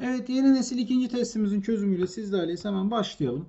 Evet yeni nesil ikinci testimizin çözümüyle sizlerleyiz. Hemen başlayalım.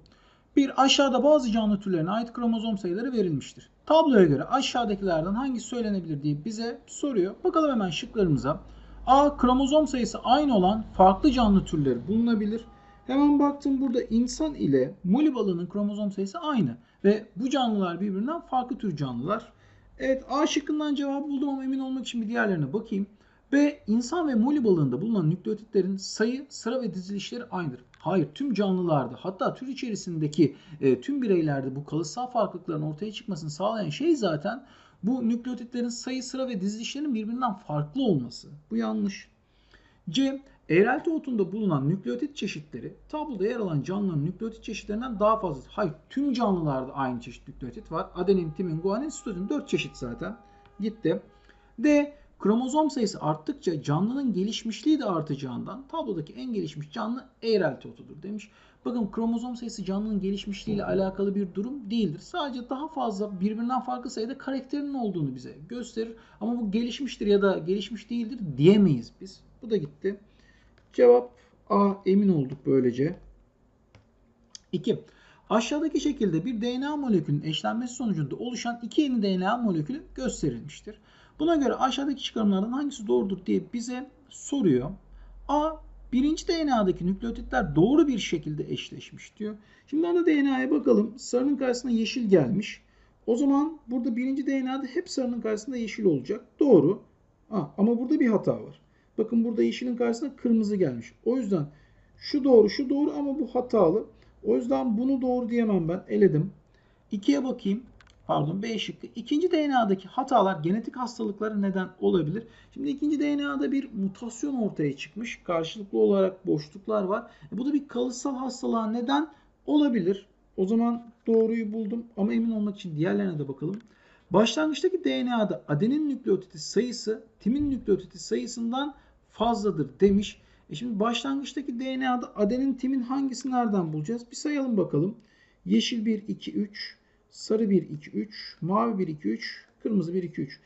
Bir aşağıda bazı canlı türlerine ait kromozom sayıları verilmiştir. Tabloya göre aşağıdakilerden hangisi söylenebilir diye bize soruyor. Bakalım hemen şıklarımıza. A. Kromozom sayısı aynı olan farklı canlı türleri bulunabilir. Hemen baktım burada insan ile moli balığının kromozom sayısı aynı. Ve bu canlılar birbirinden farklı tür canlılar. Evet A şıkkından cevap buldum ama emin olmak için bir diğerlerine bakayım. B. insan ve moli balığında bulunan nükleotitlerin sayı, sıra ve dizilişleri aynıdır. Hayır, tüm canlılarda hatta tür içerisindeki e, tüm bireylerde bu kalıtsal farklılıkların ortaya çıkmasını sağlayan şey zaten bu nükleotitlerin sayı, sıra ve dizilişlerinin birbirinden farklı olması. Bu yanlış. C. Eğrelti otunda bulunan nükleotit çeşitleri tabloda yer alan canlıların nükleotit çeşitlerinden daha fazladır. Hayır, tüm canlılarda aynı çeşit nükleotit var. Adenin, timin, guanin, sitozin 4 çeşit zaten. Gitti. D. Kromozom sayısı arttıkça canlının gelişmişliği de artacağından tablodaki en gelişmiş canlı eğrelti otudur demiş. Bakın kromozom sayısı canlının gelişmişliğiyle alakalı bir durum değildir. Sadece daha fazla birbirinden farklı sayıda karakterinin olduğunu bize gösterir. Ama bu gelişmiştir ya da gelişmiş değildir diyemeyiz biz. Bu da gitti. Cevap A emin olduk böylece. 2. Aşağıdaki şekilde bir DNA molekülünün eşlenmesi sonucunda oluşan iki yeni DNA molekülü gösterilmiştir. Buna göre aşağıdaki çıkarımlardan hangisi doğrudur diye bize soruyor. A. Birinci DNA'daki nükleotitler doğru bir şekilde eşleşmiş diyor. Şimdi ana DNA'ya bakalım. Sarının karşısına yeşil gelmiş. O zaman burada birinci DNA'da hep sarının karşısında yeşil olacak. Doğru. Ha, ama burada bir hata var. Bakın burada yeşilin karşısına kırmızı gelmiş. O yüzden şu doğru şu doğru ama bu hatalı. O yüzden bunu doğru diyemem ben. Eledim. 2'ye bakayım pardon B şıkkı. İkinci DNA'daki hatalar genetik hastalıklara neden olabilir. Şimdi ikinci DNA'da bir mutasyon ortaya çıkmış. Karşılıklı olarak boşluklar var. E bu da bir kalıtsal hastalığa neden olabilir. O zaman doğruyu buldum ama emin olmak için diğerlerine de bakalım. Başlangıçtaki DNA'da adenin nükleotidi sayısı timin nükleotidi sayısından fazladır demiş. E şimdi başlangıçtaki DNA'da adenin timin hangisini nereden bulacağız? Bir sayalım bakalım. Yeşil 1, 2, 3, sarı 1, 2, 3, mavi 1, 2, 3, kırmızı 1, 2, 3.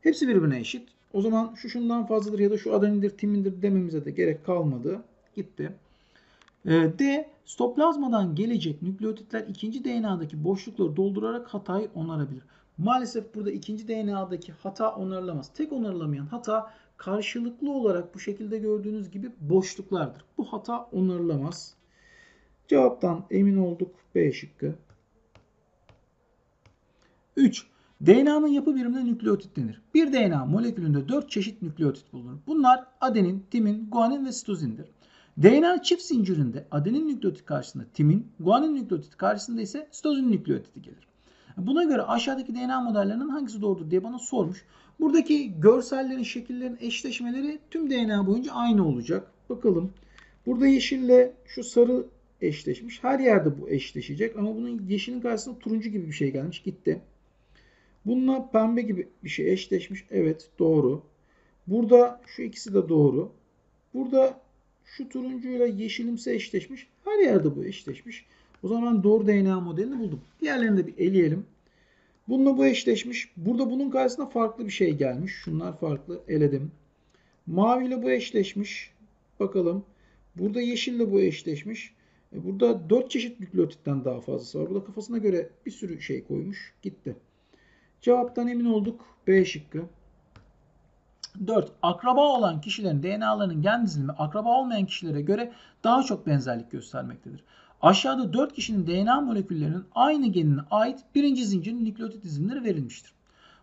Hepsi birbirine eşit. O zaman şu şundan fazladır ya da şu adenindir, timindir dememize de gerek kalmadı. Gitti. D. Stoplazmadan gelecek nükleotitler ikinci DNA'daki boşlukları doldurarak hatayı onarabilir. Maalesef burada ikinci DNA'daki hata onarılamaz. Tek onarılamayan hata karşılıklı olarak bu şekilde gördüğünüz gibi boşluklardır. Bu hata onarılamaz. Cevaptan emin olduk. B şıkkı. 3. DNA'nın yapı birimine nükleotit denir. Bir DNA molekülünde 4 çeşit nükleotit bulunur. Bunlar adenin, timin, guanin ve sitozindir. DNA çift zincirinde adenin nükleotidi karşısında timin, guanin nükleotidi karşısında ise sitozin nükleotidi gelir. Buna göre aşağıdaki DNA modellerinin hangisi doğrudur diye bana sormuş. Buradaki görsellerin, şekillerin eşleşmeleri tüm DNA boyunca aynı olacak. Bakalım. Burada yeşille şu sarı eşleşmiş. Her yerde bu eşleşecek ama bunun yeşilin karşısında turuncu gibi bir şey gelmiş. Gitti. Bununla pembe gibi bir şey eşleşmiş. Evet doğru. Burada şu ikisi de doğru. Burada şu turuncuyla yeşilimsi eşleşmiş. Her yerde bu eşleşmiş. O zaman doğru DNA modelini buldum. Diğerlerini de bir eleyelim. Bununla bu eşleşmiş. Burada bunun karşısına farklı bir şey gelmiş. Şunlar farklı. Eledim. Mavi ile bu eşleşmiş. Bakalım. Burada yeşille bu eşleşmiş. E, burada 4 çeşit nükleotitten daha fazlası var. Burada kafasına göre bir sürü şey koymuş. Gitti. Cevaptan emin olduk. B şıkkı. 4. Akraba olan kişilerin DNA'larının gen dizilimi akraba olmayan kişilere göre daha çok benzerlik göstermektedir. Aşağıda 4 kişinin DNA moleküllerinin aynı genine ait birinci zincirin nükleotit dizilimleri verilmiştir.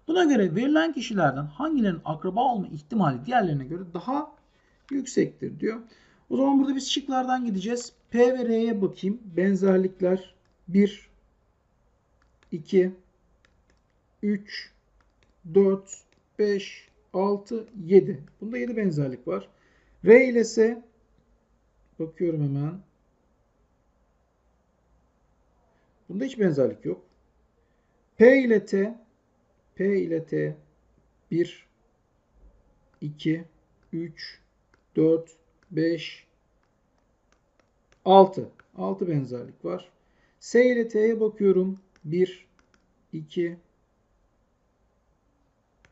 Buna göre verilen kişilerden hangilerinin akraba olma ihtimali diğerlerine göre daha yüksektir diyor. O zaman burada biz şıklardan gideceğiz. P ve R'ye bakayım. Benzerlikler 1, 2, 3, 4, 5, 6, 7. Bunda 7 benzerlik var. R ile S bakıyorum hemen. Bunda hiç benzerlik yok. P ile T P ile T 1 2 3 4 5 6 6 benzerlik var. S ile T'ye bakıyorum. 1 2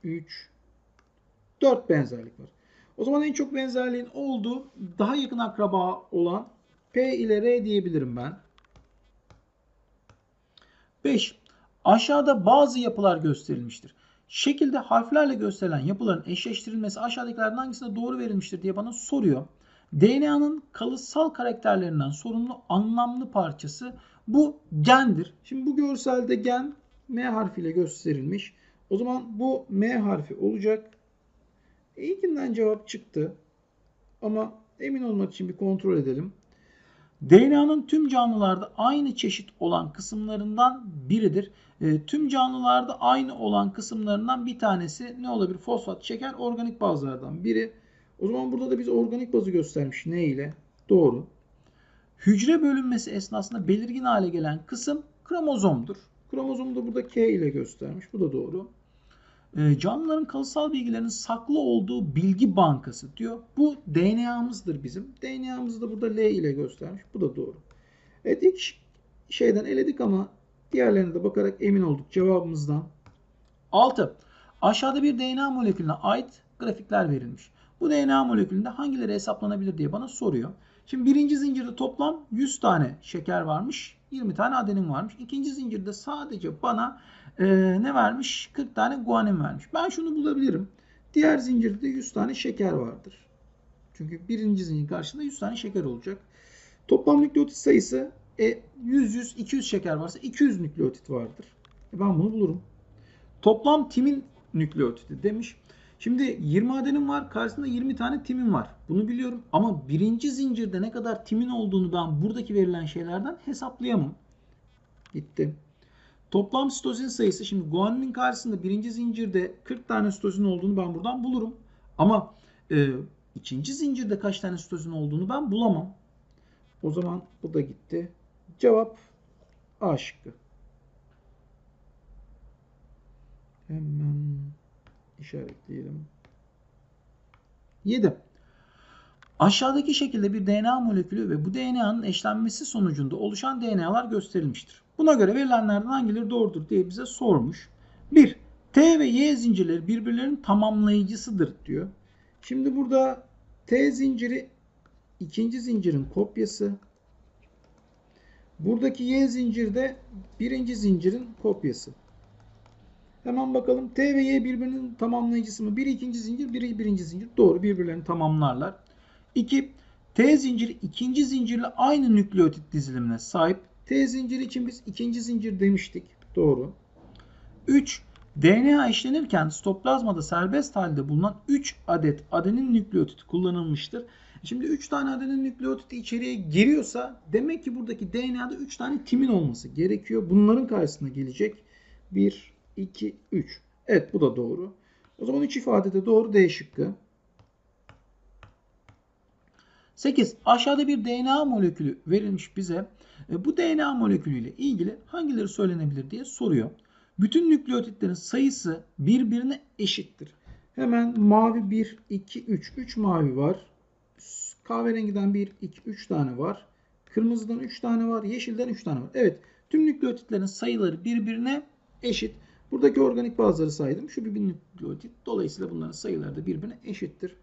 3 4 benzerlik var. O zaman en çok benzerliğin olduğu daha yakın akraba olan P ile R diyebilirim ben. 5. Aşağıda bazı yapılar gösterilmiştir. Şekilde harflerle gösterilen yapıların eşleştirilmesi aşağıdakilerden hangisine doğru verilmiştir diye bana soruyor. DNA'nın kalıtsal karakterlerinden sorumlu anlamlı parçası bu gendir. Şimdi bu görselde gen M harfiyle gösterilmiş. O zaman bu M harfi olacak. İlkinden cevap çıktı. Ama emin olmak için bir kontrol edelim. DNA'nın tüm canlılarda aynı çeşit olan kısımlarından biridir. E, tüm canlılarda aynı olan kısımlarından bir tanesi ne olabilir? Fosfat, şeker, organik bazlardan biri. O zaman burada da biz organik bazı göstermiş. Ne ile? Doğru. Hücre bölünmesi esnasında belirgin hale gelen kısım kromozomdur. Kromozomu da burada K ile göstermiş. Bu da doğru. E, canlıların kalıtsal bilgilerinin saklı olduğu bilgi bankası diyor. Bu DNA'mızdır bizim. DNA'mızı da burada L ile göstermiş. Bu da doğru. Evet ilk şeyden eledik ama diğerlerine de bakarak emin olduk cevabımızdan. 6. Aşağıda bir DNA molekülüne ait grafikler verilmiş. Bu DNA molekülünde hangileri hesaplanabilir diye bana soruyor. Şimdi birinci zincirde toplam 100 tane şeker varmış. 20 tane adenin varmış. İkinci zincirde sadece bana e, ne vermiş? 40 tane guanin vermiş. Ben şunu bulabilirim. Diğer zincirde 100 tane şeker vardır. Çünkü birinci zincir karşısında 100 tane şeker olacak. Toplam nükleotit sayısı e, 100, 100, 200 şeker varsa 200 nükleotit vardır. E ben bunu bulurum. Toplam timin nükleotidi demiş. Şimdi 20 adenim var. Karşısında 20 tane timin var. Bunu biliyorum. Ama birinci zincirde ne kadar timin olduğunu ben buradaki verilen şeylerden hesaplayamam. Gitti. Toplam sitozin sayısı şimdi guaninin karşısında birinci zincirde 40 tane sitozin olduğunu ben buradan bulurum. Ama e, ikinci zincirde kaç tane sitozin olduğunu ben bulamam. O zaman bu da gitti. Cevap A şıkkı. Hemen işaretleyelim. 7. Aşağıdaki şekilde bir DNA molekülü ve bu DNA'nın eşlenmesi sonucunda oluşan DNA'lar gösterilmiştir. Buna göre verilenlerden hangileri doğrudur diye bize sormuş. 1. T ve Y zincirleri birbirlerinin tamamlayıcısıdır diyor. Şimdi burada T zinciri ikinci zincirin kopyası. Buradaki Y zincirde birinci zincirin kopyası. Hemen bakalım. T ve Y birbirinin tamamlayıcısı mı? Biri ikinci zincir, biri birinci zincir. Doğru birbirlerini tamamlarlar. 2. T zinciri ikinci zincirle aynı nükleotit dizilimine sahip. T zinciri için biz ikinci zincir demiştik. Doğru. 3. DNA eşlenirken stoplazmada serbest halde bulunan 3 adet adenin nükleotit kullanılmıştır. Şimdi 3 tane adenin nükleotiti içeriye giriyorsa demek ki buradaki DNA'da 3 tane timin olması gerekiyor. Bunların karşısına gelecek 1, 2, 3. Evet bu da doğru. O zaman 3 ifade de doğru D şıkkı. 8. Aşağıda bir DNA molekülü verilmiş bize. E, bu DNA molekülü ile ilgili hangileri söylenebilir diye soruyor. Bütün nükleotitlerin sayısı birbirine eşittir. Hemen mavi 1, 2, 3. 3 mavi var. Kahverengiden 1, 2, 3 tane var. Kırmızıdan 3 tane var. Yeşilden 3 tane var. Evet. Tüm nükleotitlerin sayıları birbirine eşit. Buradaki organik bazları saydım. Şu bir nükleotit. Dolayısıyla bunların sayıları da birbirine eşittir.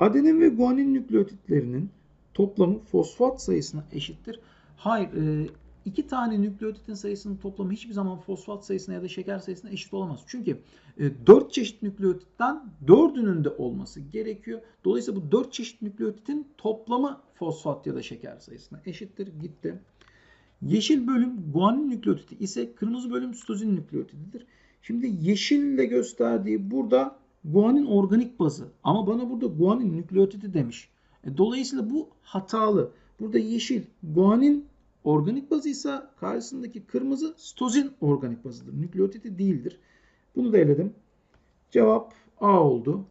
Adenin ve guanin nükleotitlerinin toplamı fosfat sayısına eşittir. Hayır, e, iki tane nükleotitin sayısının toplamı hiçbir zaman fosfat sayısına ya da şeker sayısına eşit olamaz. Çünkü e, 4 çeşit nükleotitten 4'ünün de olması gerekiyor. Dolayısıyla bu 4 çeşit nükleotitin toplamı fosfat ya da şeker sayısına eşittir. Gitti. Yeşil bölüm guanin nükleotidi ise kırmızı bölüm sitozin nükleotididir. Şimdi yeşille gösterdiği burada guanin organik bazı ama bana burada guanin nükleotidi demiş. E, dolayısıyla bu hatalı. Burada yeşil guanin organik bazı ise karşısındaki kırmızı sitozin organik bazıdır. Nükleotidi değildir. Bunu da eledim. Cevap A oldu.